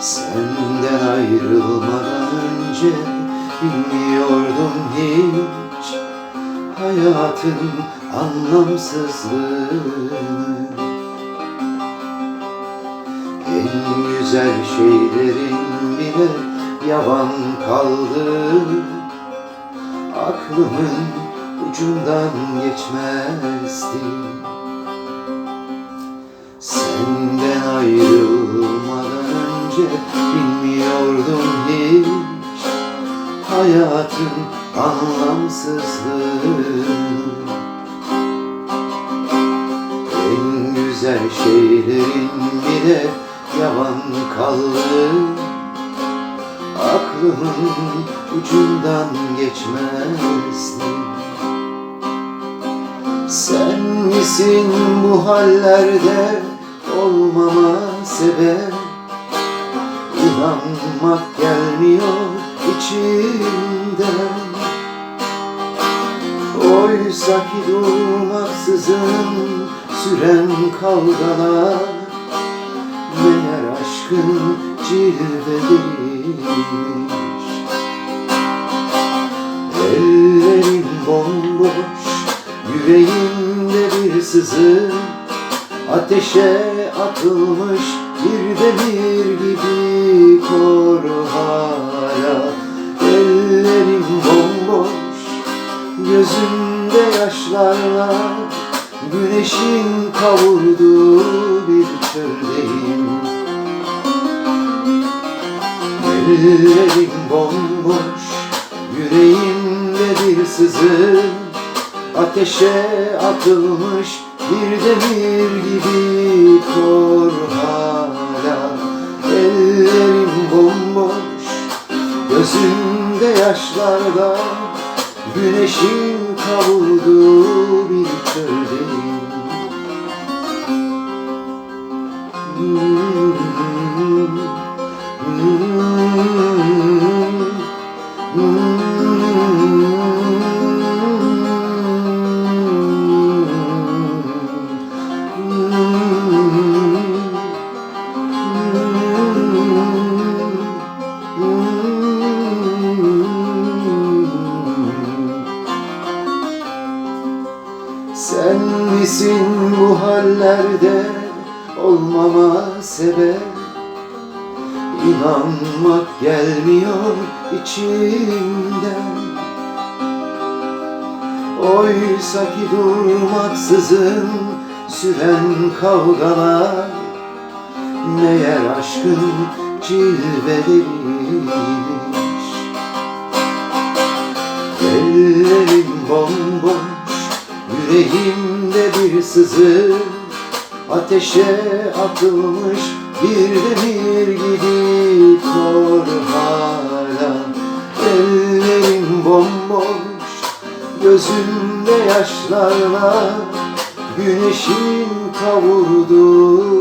Senden ayrılmadan önce bilmiyordum hiç Hayatın anlamsızlığını. En güzel şeylerin bile yavan kaldı. Aklımın ucundan geçmezdi. Senden ayrılmadan önce bilmiyordum hiç. Hayatın anlamsızlığını En güzel şeylerin bile yavan kaldı Aklımın ucundan geçmezdi Sen misin bu hallerde olmama sebep İnanmak gelmiyor içimden. Oysa ki durmaksızın süren kavgalar Meğer aşkın cilveleriymiş Ellerim bomboş, yüreğimde bir sızı Ateşe atılmış bir demir gibi kor hala. Ellerim bomboş, gözümde yaşlarla Güneşin kavurduğu bir çöldeyim. Ellerim bomboş, yüreğimde bir sızı Ateşe atılmış bir demir gibi kor hala. Ellerim bomboş, gözümde yaşlarda Güneşin kavurduğu Sen misin bu hallerde olmama sebep? İnanmak gelmiyor içimden. Oysa ki durmaksızın süren kavgalar Meğer aşkın cilveleriymiş Ellerim bomboş, yüreğimde bir sızı Ateşe atılmış bir demir gibi kor hala. Ellerim bomboş, gözümde yaşlarla. Güneşin kavurduğu